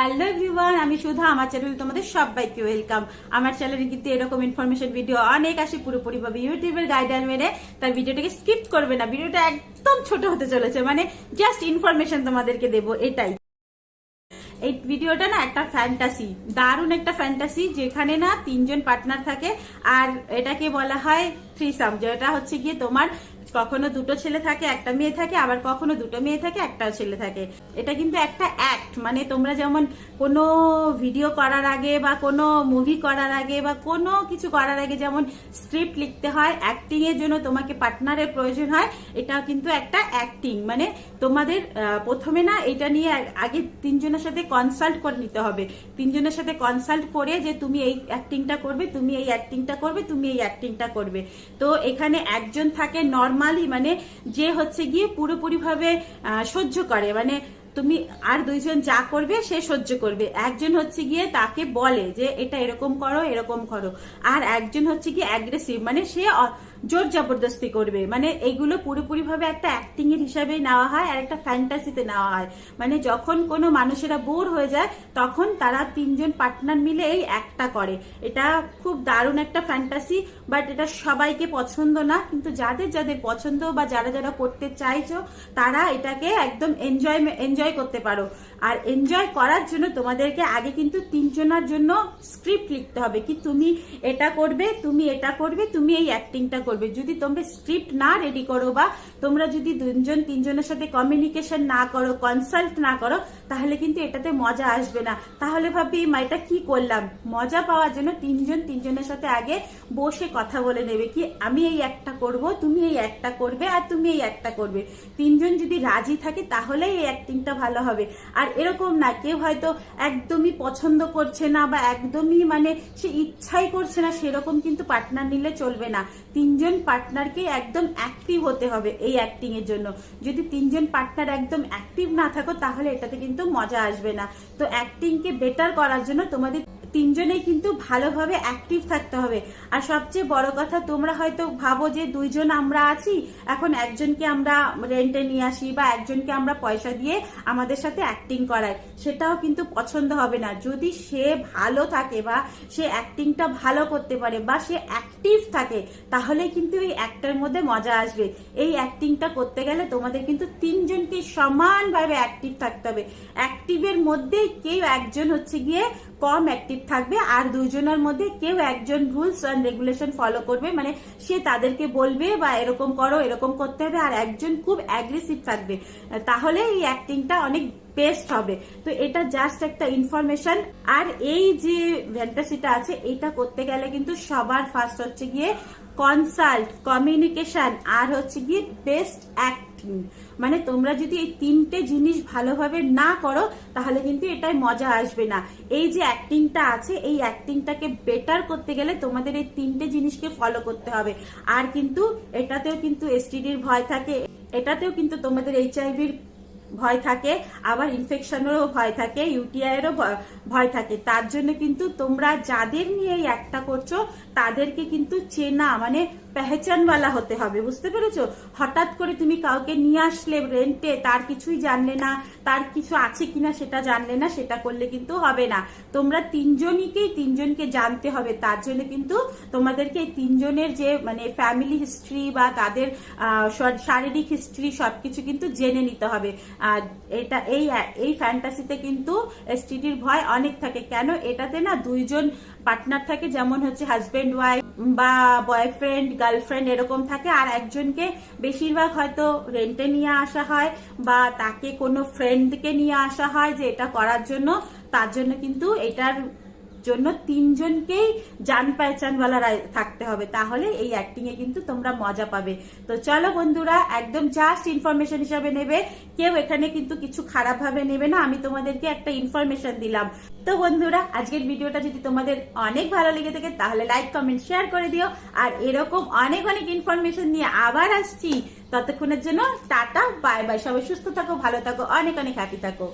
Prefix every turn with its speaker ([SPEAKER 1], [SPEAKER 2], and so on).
[SPEAKER 1] Hello everyone আমি সুধা, আমার চ্যানেলে তোমাদের সবাইকে ওয়েলকাম আমার চ্যানেলে কিন্তু এরকম ইনফরমেশন ভিডিও অনেক আসে, পুরোপুরি ভাবে ইউটিউবের গাইডলাইন মেনে। তার ভিডিওটাকে স্কিপ করবে না, ভিডিওটা একদম ছোট হতে চলেছে মানে জাস্ট ইনফরমেশন তোমাদেরকে দেবো, এটাই। এই ভিডিওটা না একটা ফ্যান্টাসি দারুণ একটা ফ্যান্টাসি যেখানে না তিনজন পার্টনার থাকে, আর এটাকে বলা হয় থ্রিসাম যেটা হচ্ছে গিয়ে তোমার কখনো দুটো ছেলে থাকে, একটা মেয়ে থাকে, আবার কখনো দুটো মেয়ে থাকে, একটাও ছেলে থাকে। এটা কিন্তু একটা অ্যাক্ট মানে তোমরা যেমন কোনো ভিডিও করার আগে বা কোনো মুভি করার আগে বা কোনো কিছু করার আগে যেমন স্ক্রিপ্ট লিখতে হয় অ্যাক্টিং এর জন্য তোমাকে পার্টনারের প্রয়োজন হয় এটা কিন্তু একটা অ্যাক্টিং মানে তোমাদের প্রথমে না এটা নিয়ে আগে তিনজনের সাথে কনসাল্ট করে নিতে হবে। তিনজনের সাথে কনসাল্ট করে যে তুমি এই অ্যাক্টিংটা করবে, তুমি এই অ্যাক্টিংটা করবে, তুমি এই অ্যাক্টিংটা করবে। তো এখানে একজন থাকে নর্মালি মানে যে হচ্ছে গিয়ে পুরোপুরি ভাবে আহ, সহ্য করে। মানে তুমি আর দুইজন যা করবে সে সহ্য করবে। একজন হচ্ছে গিয়ে তাকে বলে যে এটা এরকম করো এরকম করো। আর একজন হচ্ছে গিয়ে অ্যাগ্রেসিভ মানে সে জোর জবরদস্তি করবে। মানে এইগুলো পুরোপুরি ভাবে একটা অ্যাক্টিং এর হিসাবে নেওয়া হয় আর একটা ফ্যান্টাসিতে নেওয়া হয়। মানে যখন কোনো মানুষেরা বোর হয়ে যায়, তখন তারা তিনজন পার্টনার মিলে এই একটা করে। এটা খুব দারুণ একটা ফ্যান্টাসি বাট এটা সবাইকে পছন্দ না। কিন্তু যাদের যাদের পছন্দ বা যারা যারা করতে চাইছো, তারা এটাকে একদম এনজয় এনজয় করতে পারো। আর এনজয় করার জন্য তোমাদেরকে আগে কিন্তু তিনজনের জন্য স্ক্রিপ্ট লিখতে হবে। কি তুমি এটা করবে, তুমি এটা করবে, তুমি এই অ্যাক্টিংটা করবে। যদি তোমরা স্ক্রিপ্ট না রেডি করো বা তোমরা যদি দুজন তিনজনের সাথে কমিউনিকেশন না করো কনসাল্ট না করো, তাহলে কিন্তু এটাতে মজা আসবে না। তাহলে ভাববি মা এটা কি করলাম? মজা পাওয়ার জন্য তিনজন, তিনজনের সাথে আগে বসে কথা বলে নেবে কি, আমি এই একটা করব, তুমি এই একটা করবে আর তুমি এই একটা করবে। তিনজন যদি রাজি থাকে তাহলে এই অ্যাক্টিংটা ভালো হবে। আর এরকম না, কেউ হয়তো একদমই পছন্দ করছে না বা একদমই মানে সে ইচ্ছাই করছে না, সেরকম কিন্তু পার্টনার নিলে চলবে না। তিনজন পার্টনারকে একদম অ্যাক্টিভ হতে হবে এই অ্যাক্টিং এর জন্য। যদি তিনজন পার্টনার একদম অ্যাক্টিভ না থাকো, তাহলে এটাতে কিন্তু মজা আসবে না। তো অ্যাক্টিং কে বেটার করার জন্য তোমাদের তিনজনেই কিন্তু ভালোভাবে অ্যাক্টিভ থাকতে হবে। আর সবচেয়ে বড় কথা, তোমরা হয়তো ভাবো যে দুইজন আমরা আছি, এখন একজনকে আমরা রেন্টে নিয়ে আসি বা একজনকে আমরা পয়সা দিয়ে আমাদের সাথে অ্যাক্টিং করাই, সেটাও কিন্তু পছন্দ হবে না। যদি সে ভালো থাকে বা সে অ্যাক্টিংটা ভালো করতে পারে বা সে অ্যাক্টিভ থাকে, তাহলে কিন্তু এই অ্যাক্টের মধ্যে মজা আসবে। এই অ্যাক্টিংটা করতে গেলে তোমাদের কিন্তু তিনজনকে সমানভাবে অ্যাক্টিভ থাকতে হবে। অ্যাক্টিভের মধ্যেই কেউ একজন হচ্ছে গিয়ে কম অ্যাক্টিভ থাকবে আর দুইজনের মধ্যে কেউ একজন রুলস অ্যান্ড রেগুলেশন ফলো করবে। মানে সে তাদেরকে বলবে বা এরকম করো, এরকম করতে হবে আর একজন খুব অ্যাগ্রেসিভ থাকবে। তাহলে এই অ্যাক্টিংটা অনেক বেস্ট হবে। তো এটা জাস্ট একটা ইনফরমেশন আর এই যে ফ্যান্টাসিটা আছে, এটা করতে গেলে কিন্তু সবার ফার্স্ট হচ্ছে গিয়ে কনসাল্ট কমিউনিকেশন আর হচ্ছে গিয়ে বেস্ট অ্যাক্টিং মানে তোমরা যদি এই তিনটে জিনিস ভালোভাবে না করো, তাহলে কিন্তু এটাই মজা আসবে না। এই যে অ্যাক্টিংটা আছে, এই অ্যাক্টিংটাকে বেটার করতে গেলে তোমাদের এই তিনটে জিনিসকে ফলো করতে হবে। আর কিন্তু এটাতেও কিন্তু এসটিডির ভয় থাকে। এটাতেও কিন্তু তোমাদের এইচআইভির ভয় থাকে, আবার ইনফেকশনেরও ভয় থাকে ইউটিআই এরও ভয়- থাকে। তার জন্য কিন্তু তোমরা যাদের নিয়ে এই একটা করছ, তাদেরকে কিন্তু চেনা মানে পেহচানওয়ালা হতে হবে, বুঝতে পেরেছ? হঠাৎ করে তুমি কাউকে নিয়ে আসলে রেন্টে তার কিছুই জানলে না, তার কিছু আছে কিনা সেটা জানলে না, সেটা করলে কিন্তু হবে না। তোমরা তিনজনকেই, তিনজনকে জানতে হবে। তার জন্য কিন্তু তোমাদেরকে তিনজনের যে মানে ফ্যামিলি হিস্ট্রি বা তাদের শারীরিক হিস্ট্রি সবকিছু কিন্তু জেনে নিতে হবে। আর এটা এই এই ফ্যান্টাসিতে কিন্তু এসটিডির ভয় অনেক থাকে। কেন? এটাতে না দুইজন পার্টনার থাকে, যেমন হচ্ছে হাজব্যান্ড ওয়াইফ বা বয়ফ্রেন্ড গার্লফ্রেন্ড এরকম থাকে। আর একজনকে বেশিরভাগ হয়তো রেন্টে নিয়ে আসা হয় বা তাকে কোনো ফ্রেন্ডকে নিয়ে আসা হয় যে এটা করার জন্য। তার জন্য কিন্তু এটার জন্য তিনজনকেই জান পেহচানওয়ালা থাকতে হবে। তাহলে এই অ্যাক্টিং এ কিন্তু তোমরা মজা পাবে। তো চলো বন্ধুরা, একদম জাস্ট ইনফরমেশন হিসাবে নেবে। কেউ এখানে কিন্তু কিছু খারাপ ভাবে নেবে না। আমি তোমাদেরকে একটা ইনফরমেশন দিলাম। তো বন্ধুরা, আজকের ভিডিওটা যদি তোমাদের অনেক ভালো লেগে থাকে, তাহলে লাইক কমেন্ট শেয়ার করে দিও। আর এরকম অনেক অনেক ইনফরমেশন নিয়ে আবার আসছি। ততক্ষণের জন্য টাটা বাই বাই সবাই সুস্থ থাকো, ভালো থাকো, অনেক অনেক হ্যাপি থাকো।